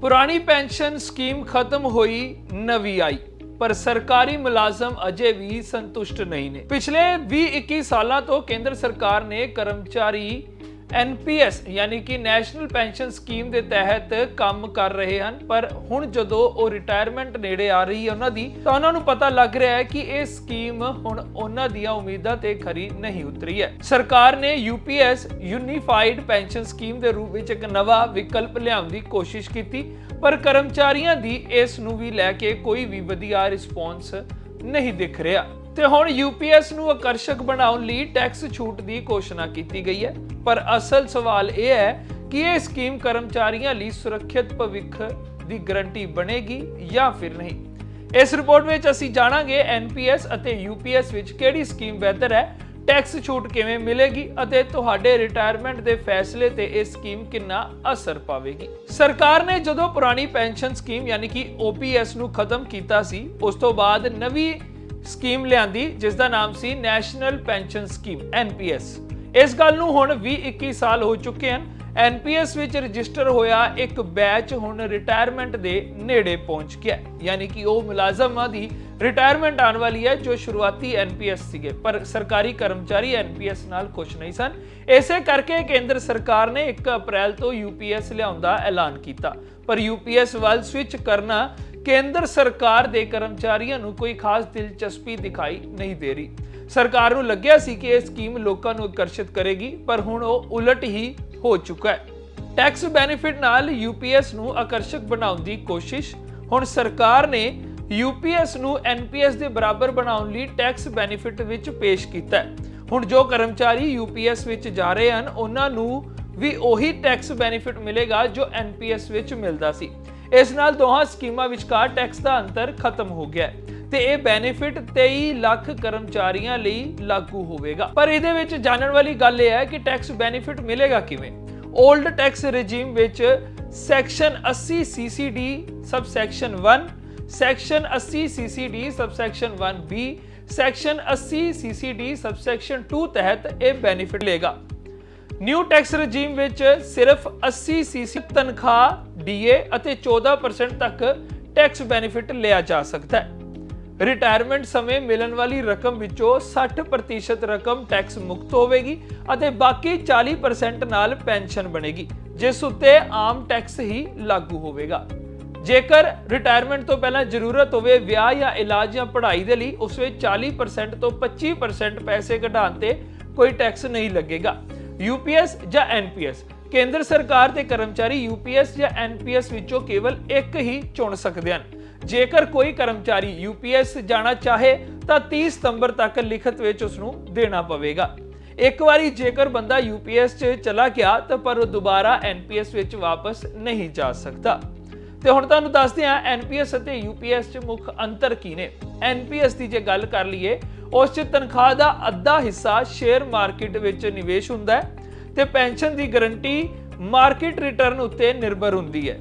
ਪੁਰਾਣੀ pension scheme ਖਤਮ ਹੋਈ, ਨਵੀਂ ਆਈ। ਪਰ ਸਰਕਾਰੀ ਮੁਲਾਜ਼ਮ ਅਜੇ ਵੀ ਸੰਤੁਸ਼ਟ ਨਹੀਂ ਨੇ। ਪਿਛਲੇ 20-21 ਸਾਲਾਂ ਤੋਂ ਕੇਂਦਰ ਸਰਕਾਰ ਨੇ ਕਰਮਚਾਰੀ ਐਨਪੀਐਸ ਯਾਨੀ ਕਿ ਨੈਸ਼ਨਲ ਪੈਨਸ਼ਨ ਸਕੀਮ ਦੇ ਤਹਿਤ ਕੰਮ ਕਰ ਰਹੇ ਹਨ। ਪਰ ਹੁਣ ਜਦੋਂ ਉਹ ਰਿਟਾਇਰਮੈਂਟ ਨੇੜੇ ਆ ਰਹੀ ਹੈ ਉਹਨਾਂ ਦੀ, ਤਾਂ ਉਹਨਾਂ ਨੂੰ ਪਤਾ ਲੱਗ ਰਿਹਾ ਹੈ ਕਿ ਇਹ ਸਕੀਮ ਹੁਣ ਉਹਨਾਂ ਦੀਆਂ ਉਮੀਦਾਂ ਤੇ ਖਰੀ ਨਹੀਂ ਉਤਰੀ ਹੈ। ਸਰਕਾਰ ਨੇ ਯੂਪੀਐਸ ਯੂਨੀਫਾਈਡ ਪੈਨਸ਼ਨ ਸਕੀਮ ਦੇ ਰੂਪ ਵਿੱਚ ਇੱਕ ਨਵਾਂ ਵਿਕਲਪ ਲਿਆਉਣ ਦੀ ਕੋਸ਼ਿਸ਼ ਕੀਤੀ, ਪਰ ਕਰਮਚਾਰੀਆਂ ਦੀ ਇਸ ਨੂੰ ਵੀ ਲੈ ਕੇ ਕੋਈ ਵੀ ਵਧੀਆ ਰਿਸਪੌਂਸ ਨਹੀਂ ਦਿਖ ਰਿਹਾ। ਤੇ ਹੁਣ ਯੂਪੀਐਸ ਨੂੰ ਆਕਰਸ਼ਕ ਬਣਾਉਣ ਲਈ ਟੈਕਸ ਛੂਟ ਦੀ ਘੋਸ਼ਣਾ ਕੀਤੀ ਗਈ ਹੈ। ਪਰ ਅਸਲ ਸਵਾਲ ਇਹ ਹੈ ਕਿ ਇਹ ਸਕੀਮ ਕਰਮਚਾਰੀਆਂ ਲਈ ਸੁਰੱਖਿਅਤ ਭਵਿੱਖ ਦੀ ਗਾਰੰਟੀ ਬਣੇਗੀ ਜਾਂ ਫਿਰ ਨਹੀਂ। ਇਸ ਰਿਪੋਰਟ ਵਿੱਚ ਅਸੀਂ ਜਾਣਾਂਗੇ ਐਨਪੀਐਸ ਅਤੇ ਯੂਪੀਐਸ ਵਿੱਚ ਕਿਹੜੀ ਸਕੀਮ ਬਿਹਤਰ ਹੈ, ਟੈਕਸ ਛੂਟ ਕਿਵੇਂ ਮਿਲੇਗੀ ਅਤੇ ਤੁਹਾਡੇ ਰਿਟਾਇਰਮੈਂਟ ਦੇ ਫੈਸਲੇ ਤੇ ਇਹ ਸਕੀਮ ਕਿੰਨਾ ਅਸਰ ਪਾਵੇਗੀ। ਸਰਕਾਰ ਨੇ ਜਦੋਂ ਪੁਰਾਣੀ ਪੈਨਸ਼ਨ ਸਕੀਮ ਯਾਨੀ ਕਿ OPS ਨੂੰ ਖਤਮ ਕੀਤਾ ਸੀ, ਉਸ ਤੋਂ ਬਾਅਦ ਨਵੀਂ ਸਕੀਮ ਲਿਆਂਦੀ, ਜਿਸ ਦਾ ਨਾਮ ਸੀ ਨੈਸ਼ਨਲ ਪੈਨਸ਼ਨ ਸਕੀਮ NPS ਇਸ ਗੱਲ ਨੂੰ ਹੁਣ 20-21 ਸਾਲ ਹੋ ਚੁੱਕੇ ਹਨ। NPS ਵਿੱਚ ਰਜਿਸਟਰ ਹੋਇਆ ਇੱਕ ਬੈਚ ਹੁਣ ਰਿਟਾਇਰਮੈਂਟ ਦੇ ਨੇੜੇ ਪਹੁੰਚ ਗਿਆ ਹੈ। ਯਾਨੀ ਕਿ ਉਹ ਮੁਲਾਜ਼ਮਾਂ ਦੀ ਰਿਟਾਇਰਮੈਂਟ ਆਉਣ ਵਾਲੀ ਹੈ, ਜੋ ਸ਼ੁਰੂਆਤੀ NPS ਸੀਗੇ। ਪਰ ਸਰਕਾਰੀ ਕਰਮਚਾਰੀ NPS ਨਾਲ ਖੁਸ਼ ਨਹੀਂ ਸਨ। ਇਸੇ ਕਰਕੇ ਕੇਂਦਰ ਸਰਕਾਰ ਨੇ 1 ਅਪ੍ਰੈਲ ਤੋਂ UPS ਲਿਆਉਣ ਦਾ ਐਲਾਨ ਕੀਤਾ। ਪਰ UPS ਵੱਲ ਸਵਿਚ ਕਰਨਾ ਕੇਂਦਰ ਸਰਕਾਰ ਦੇ ਕਰਮਚਾਰੀਆਂ ਨੂੰ ਕੋਈ ਖਾਸ ਦਿਲਚਸਪੀ ਦਿਖਾਈ ਨਹੀਂ ਦੇ ਰਹੀ। ਸਰਕਾਰ ਨੂੰ ਲੱਗਿਆ ਸੀ ਕਿ ਇਹ ਸਕੀਮ ਲੋਕਾਂ ਨੂੰ ਆਕਰਸ਼ਿਤ ਕਰੇਗੀ, ਪਰ ਹੁਣ ਉਹ ਉਲਟ ਹੀ ਹੋ ਚੁੱਕਾ ਹੈ। ਟੈਕਸ ਬੈਨੀਫਿਟ ਨਾਲ ਯੂਪੀਐਸ ਨੂੰ ਆਕਰਸ਼ਕ ਬਣਾਉਣ ਦੀ ਕੋਸ਼ਿਸ਼। ਹੁਣ ਸਰਕਾਰ ਨੇ ਯੂਪੀਐਸ ਨੂੰ ਐਨਪੀਐਸ ਦੇ ਬਰਾਬਰ ਬਣਾਉਣ ਲਈ ਟੈਕਸ ਬੈਨੀਫਿਟ ਵਿੱਚ ਪੇਸ਼ ਕੀਤਾ ਹੈ। ਹੁਣ ਜੋ ਕਰਮਚਾਰੀ ਯੂਪੀਐਸ ਵਿੱਚ ਜਾ ਰਹੇ ਹਨ, ਉਹਨਾਂ ਨੂੰ ਵੀ ਉਹੀ ਟੈਕਸ ਬੈਨੀਫਿਟ ਮਿਲੇਗਾ ਜੋ ਐਨਪੀਐਸ ਵਿੱਚ ਮਿਲਦਾ ਸੀ। ਇਸ ਨਾਲ ਦੋਹਾਂ ਸਕੀਮਾਂ ਵਿਚਕਾਰ ਟੈਕਸ ਦਾ ਅੰਤਰ ਖਤਮ ਹੋ ਗਿਆ ਹੈ ਤੇ ਇਹ ਬੈਨੀਫਿਟ 23 ਲੱਖ ਕਰਮਚਾਰੀਆਂ ਲਈ ਲਾਗੂ ਹੋਵੇਗਾ। ਪਰ ਇਹਦੇ ਵਿੱਚ ਜਾਣਨ ਵਾਲੀ ਗੱਲ ਇਹ ਹੈ ਕਿ ਟੈਕਸ ਬੈਨੀਫਿਟ ਮਿਲੇਗਾ ਕਿਵੇਂ? 올ਡ ਟੈਕਸ ਰੈਜੀਮ ਵਿੱਚ section 80 CCD subsection 1 section 80 CCD subsection 1b section 80 sub section 2 ਤਹਿਤ ਇਹ ਬੈਨੀਫਿਟ ਲੇਗਾ ਨਿਊ ਟੈਕਸ ਰਜੀਮ ਵਿੱਚ ਸਿਰਫ 80 ਸੀਸੀ ਤਨਖਾਹ, ਡੀਏ ਅਤੇ 14% ਤੱਕ ਟੈਕਸ ਬੈਨੀਫਿਟ ਲਿਆ ਜਾ ਸਕਦਾ ਹੈ। ਰਿਟਾਇਰਮੈਂਟ ਸਮੇਂ ਮਿਲਣ ਵਾਲੀ ਰਕਮ ਵਿੱਚੋਂ 60% ਰਕਮ ਟੈਕਸ ਮੁਕਤ ਹੋਵੇਗੀ ਅਤੇ ਬਾਕੀ 40% ਨਾਲ ਪੈਨਸ਼ਨ ਬਣੇਗੀ, ਜਿਸ ਉੱਤੇ ਆਮ ਟੈਕਸ ਹੀ ਲਾਗੂ ਹੋਵੇਗਾ। ਜੇਕਰ ਰਿਟਾਇਰਮੈਂਟ ਤੋਂ ਪਹਿਲਾਂ ਜ਼ਰੂਰਤ ਹੋਵੇ ਵਿਆਹ ਜਾਂ ਇਲਾਜ ਜਾਂ ਪੜ੍ਹਾਈ ਦੇ ਲਈ, ਉਸ ਵਿੱਚ 40% ਤੋਂ 25% ਪੈਸੇ ਕਢਾਉਣ ਤੇ ਕੋਈ ਟੈਕਸ ਨਹੀਂ ਲੱਗੇਗਾ। ਯੂਪੀਐਸ ਜਾਂ ਐਨਪੀਐਸ? ਕੇਂਦਰ ਸਰਕਾਰ ਦੇ ਕਰਮਚਾਰੀ ਯੂਪੀਐਸ ਜਾਂ ਐਨਪੀਐਸ ਵਿੱਚੋਂ ਕੇਵਲ ਇੱਕ ਹੀ ਚੁਣ ਸਕਦੇ ਹਨ। ਜੇਕਰ ਕੋਈ ਕਰਮਚਾਰੀ ਯੂਪੀਐਸ ਜਾਣਾ ਚਾਹੇ, ਤਾਂ 30 ਸਤੰਬਰ ਤੱਕ ਲਿਖਤ ਵਿੱਚ ਉਸ ਨੂੰ ਦੇਣਾ ਪਵੇਗਾ। ਇੱਕ ਵਾਰੀ ਜੇਕਰ ਬੰਦਾ ਯੂਪੀਐਸ 'ਚ ਚਲਾ ਗਿਆ, ਤਾਂ ਪਰ ਉਹ ਦੁਬਾਰਾ ਐਨਪੀਐਸ ਵਿੱਚ ਵਾਪਸ ਨਹੀਂ ਜਾ ਸਕਦਾ। ਤੇ ਹੁਣ ਤੁਹਾਨੂੰ ਦੱਸਦੇ ਹਾਂ ਐਨਪੀਐਸ ਅਤੇ ਯੂਪੀਐਸ 'ਚ ਮੁੱਖ ਅੰਤਰ ਕੀ ਨੇ। ਐਨਪੀਐਸ ਦੀ ਜੇ ਗੱਲ ਕਰ ਲਈਏ, ਉਸ 'ਚ ਤਨਖਾਹ ਦਾ ਅੱਧਾ ਹਿੱਸਾ ਸ਼ੇਅਰ ਮਾਰਕੀਟ ਵਿੱਚ ਨਿਵੇਸ਼ ਹੁੰਦਾ ਹੈ ਤੇ ਪੈਨਸ਼ਨ ਦੀ ਗਾਰੰਟੀ ਮਾਰਕੀਟ ਰਿਟਰਨ ਉੱਤੇ ਨਿਰਭਰ ਹੁੰਦੀ ਹੈ।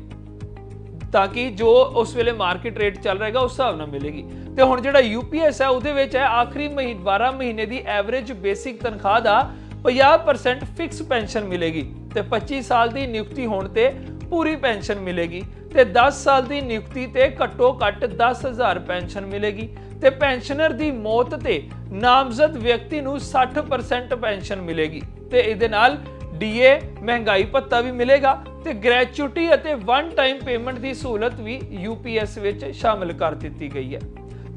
ਤਾਂ ਕਿ ਜੋ ਉਸ ਵੇਲੇ ਮਾਰਕੀਟ ਰੇਟ ਚੱਲ ਰਹੇਗਾ, ਉਸ ਹਿਸਾਬ ਨਾਲ ਮਿਲੇਗੀ। ਤੇ ਹੁਣ ਜਿਹੜਾ ਯੂਪੀਐਸ ਹੈ, ਉਹਦੇ ਵਿੱਚ ਹੈ, ਆਖਰੀ ਮਹੀਨੇ 12 ਮਹੀਨੇ ਦੀ ਐਵਰੇਜ ਬੇਸਿਕ ਤਨਖਾਹ ਦਾ 50% ਫਿਕਸ ਪੈਨਸ਼ਨ ਮਿਲੇਗੀ ਤੇ 25 ਸਾਲ ਦੀ ਨਿਯੁਕਤੀ ਹੋਣ ਤੇ ਪੂਰੀ ਪੈਨਸ਼ਨ ਮਿਲੇਗੀ ਤੇ 10 ਸਾਲ ਦੀ ਨਿਯੁਕਤੀ ਤੇ ਘੱਟੋ ਘੱਟ 10000 ਪੈਨਸ਼ਨ ਮਿਲੇਗੀ ਤੇ ਪੈਨਸ਼ਨਰ ਦੀ ਮੌਤ ਤੇ ਨਾਮਜ਼ਦ ਵਿਅਕਤੀ ਨੂੰ 60% ਪੈਨਸ਼ਨ ਮਿਲੇਗੀ ਤੇ ਇਹਦੇ ਨਾਲ ਡੀਏ, ਮਹਿੰਗਾਈ ਭੱਤਾ ਵੀ ਮਿਲੇਗਾ ਤੇ ਗ੍ਰੈਚੁਇਟੀ ਅਤੇ ਵਨ ਟਾਈਮ ਪੇਮੈਂਟ ਦੀ ਸਹੂਲਤ ਵੀ ਯੂਪੀਐਸ ਵਿੱਚ ਸ਼ਾਮਿਲ ਕਰ ਦਿੱਤੀ ਗਈ ਹੈ।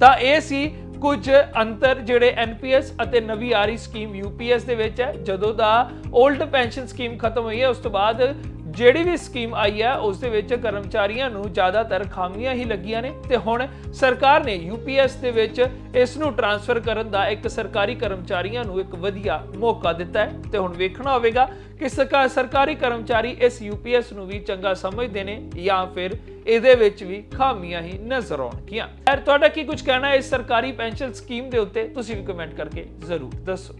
ਤਾਂ ਇਹ ਸੀ ਕੁਝ ਅੰਤਰ ਜਿਹੜੇ ਐਨਪੀਐਸ ਅਤੇ ਨਵੀਂ ਆਰੀ ਸਕੀਮ ਯੂਪੀਐਸ ਦੇ ਵਿੱਚ ਹੈ। ਜਦੋਂ ਦਾ 올ਡ ਪੈਨਸ਼ਨ ਸਕੀਮ ਖਤਮ ਹੋਈ ਹੈ, ਉਸ ਤੋਂ ਬਾਅਦ ਜਿਹੜੀ ਵੀ ਸਕੀਮ ਆਈ ਹੈ, ਉਸ ਦੇ ਵਿੱਚ ਕਰਮਚਾਰੀਆਂ ਨੂੰ ਜ਼ਿਆਦਾਤਰ ਖਾਮੀਆਂ ਹੀ ਲੱਗੀਆਂ ਨੇ ਤੇ ਹੁਣ ਸਰਕਾਰ ਨੇ ਯੂਪੀਐਸ ਦੇ ਵਿੱਚ ਇਸ ਨੂੰ ਟ੍ਰਾਂਸਫਰ ਕਰਨ ਦਾ ਇੱਕ ਸਰਕਾਰੀ ਕਰਮਚਾਰੀਆਂ ਨੂੰ ਇੱਕ ਵਧੀਆ ਮੌਕਾ ਦਿੱਤਾ ਹੈ। ਤੇ ਹੁਣ ਵੇਖਣਾ ਹੋਵੇਗਾ ਕਿ ਸਰਕਾ- ਸਰਕਾਰੀ ਕਰਮਚਾਰੀ ਇਸ ਯੂਪੀਐਸ ਨੂੰ ਵੀ ਚੰਗਾ ਸਮਝਦੇ ਨੇ ਜਾਂ ਫਿਰ ਇਹਦੇ ਵਿੱਚ ਵੀ ਖਾਮੀਆਂ ਹੀ ਨਜ਼ਰ ਆਉਣਗੀਆਂ। ਖੈਰ, ਤੁਹਾਡਾ ਕੀ ਕੁਝ ਕਹਿਣਾ ਹੈ ਇਸ ਸਰਕਾਰੀ ਪੈਨਸ਼ਨ ਸਕੀਮ ਦੇ ਉੱਤੇ? ਤੁਸੀਂ ਵੀ ਕਮੈਂਟ ਕਰਕੇ ਜ਼ਰੂਰ ਦੱਸੋ।